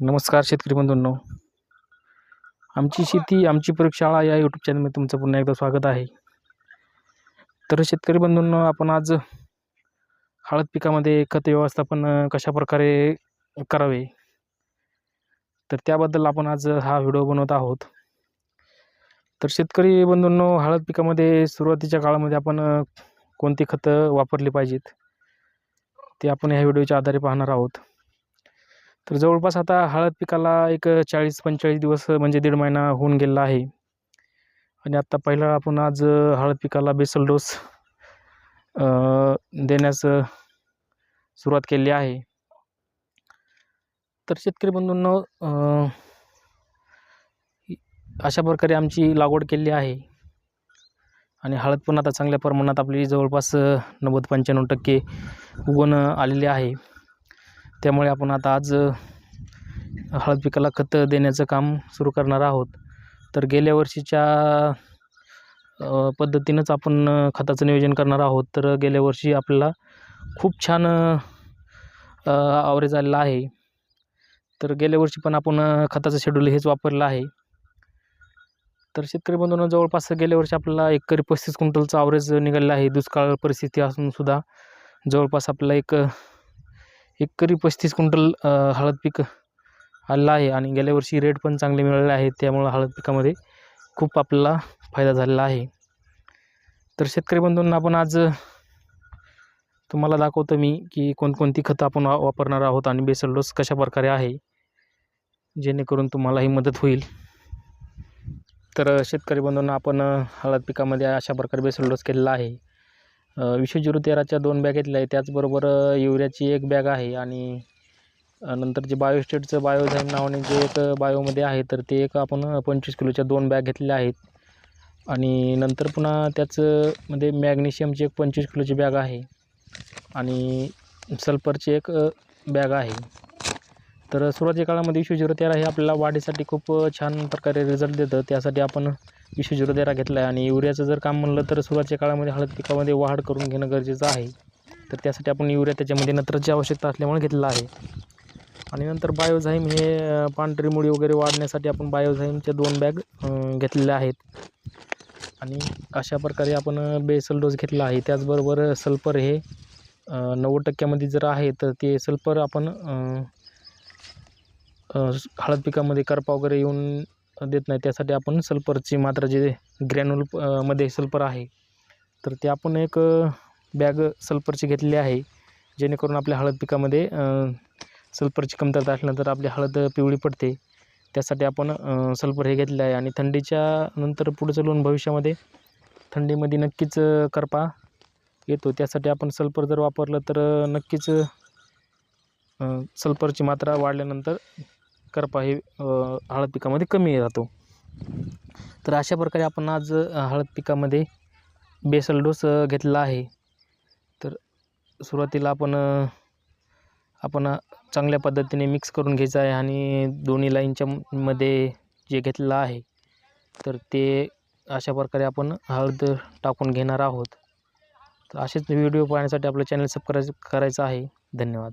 नमस्कार शेतकरी बंधूंनो. आमची शेती आमची प्रयोगशाळा या यूट्यूब चॅनलमध्ये तुमचं पुन्हा एकदा स्वागत आहे. तर शेतकरी बंधूंनो आपण आज हळद पिकामध्ये खत व्यवस्थापन कशाप्रकारे करावे? तर त्याबद्दल आपण आज हा व्हिडिओ बनवत आहोत. तर शेतकरी बंधूंनो हळद पिकामध्ये सुरुवातीच्या काळामध्ये आपण कोणती खतं वापरली पाहिजेत? ते आपण ह्या व्हिडिओच्या आधारे पाहणार आहोत. तर जवळपास आता हळद पिकाला एक चाळीस पंचेचाळीस दिवस म्हणजे दीड महिना होऊन गेलेला आहे. आणि आत्ता पहिला आपण आज हळद पिकाला बेसल डोस देण्यास सुरुवात केली आहे. तर शेतकरी बंधूंनो अशा प्रकारे आमची लागवड केली आहे. आणि हळद पण आता चांगल्या प्रमाणात आपली जवळपास नव्वद पंच्याण्णव टक्के उगवण आलेली आहे. त्यामुळे आपण आता आज हळद पिकाला खत देण्याचं काम सुरू करणार आहोत. तर गेल्या वर्षीच्या पद्धतीनंच आपण खताचं नियोजन करणार आहोत. तर गेल्या वर्षी आपल्याला खूप छान आवरेज आलेला आहे. तर गेल्या वर्षी पण आपण खताचं शेड्यूल हेच वापरलं आहे. तर शेतकरी बंधूंना जवळपास गेल्या वर्षी आपल्याला एकरी पस्तीस क्विंटलचं आवरेज निघालेलं आहे. दुष्काळ परिस्थिती असूनसुद्धा जवळपास आपल्याला एक एकरी पस्तीस क्विंटल हळद पीक आलेलं आहे आणि गेल्या वर्षी रेट पण चांगले मिळाले आहेत. त्यामुळं हळद पिकामध्ये खूप आपल्याला फायदा झालेला आहे. तर शेतकरी बंधूंना आपण आज तुम्हाला दाखवतो मी की कोणकोणती खतं आपण वा वापरणार आहोत आणि बेसल डोस कशा प्रकारे आहे जेणेकरून तुम्हालाही मदत होईल. तर शेतकरी बंधूंना आपण हळद पिकामध्ये अशा प्रकारे बेसल डोस केलेला आहे. अ, झिरो तेराच्या दोन बॅग घेतल्या आहे त्याचबरोबर युरियाची एक बॅग आहे आणि नंतर जे बायोस्टेटचं बायोझाईम नावाने जे एक बायोमध्ये आहे तर ते एक आपण पंचवीस किलोच्या दोन बॅग घेतलेल्या आहेत. आणि नंतर पुन्हा त्याचं मध्ये मॅग्नेशियमची एक पंचवीस किलोची बॅग आहे. आणि सल्फरची एक बॅग आहे. तर सुरुवातीच्या काळामध्ये विशे झिरो तेरा हे आपल्याला वाढीसाठी खूप छान प्रकारे रिझल्ट देतं. त्यासाठी आपण विश्व झिरो तेरा घेतला आहे आणि युरियाचं जर काम म्हणलं तर सुरुवातीच्या काळामध्ये हळद पिकामध्ये वाढ करून घेणं गरजेचं आहे. तर त्यासाठी आपण युरिया त्याच्यामध्ये नत्रची आवश्यकता असल्यामुळे घेतलेला आहे. आणि नंतर बायोझाईम हे पांढरी मुळी वगैरे वाढण्यासाठी आपण बायोझाईमच्या दोन बॅग घेतलेले घेतलेल्या आहेत. आणि अशा प्रकारे आपण बेसल डोस घेतला आहे. त्याचबरोबर सल्फर हे नव्वद टक्क्यामध्ये जर आहे तर ते सल्फर आपण हळद पिकामध्ये करपा वगैरे येऊन देत नाही. त्यासाठी आपण सल्फरची मात्रा जे ग्रॅन्युलमध्ये सल्फर आहे तर ते आपण एक बॅग सल्फरची घेतलेली आहे. जेणेकरून आपल्या हळद पिकामध्ये सल्फरची कमतरता असल्यानंतर आपली हळद पिवळी पडते. त्यासाठी आपण सल्फर हे घेतले आहे. आणि थंडीच्या नंतर पुढे चालून भविष्यामध्ये थंडीमध्ये नक्कीच करपा येतो. त्यासाठी आपण सल्फर जर वापरलं तर नक्कीच सल्फरची मात्रा वाढल्यानंतर करपा हे हळद पिकामध्ये कमी राहतो. तर अशा प्रकारे आपण आज हळद पिकामध्ये बेसल डोस घेतला आहे. तर सुरुवातीला आपण आपण चांगल्या पद्धतीने मिक्स करून घ्यायचं आहे आणि दोन्ही लाईनच्या मध्ये जे घेतलेलं आहे तर ते अशा प्रकारे आपण हळद टाकून घेणार आहोत. तर असेच व्हिडिओ पाहण्यासाठी आपलं चॅनल सबस्क्राईब करायचं आहे. धन्यवाद.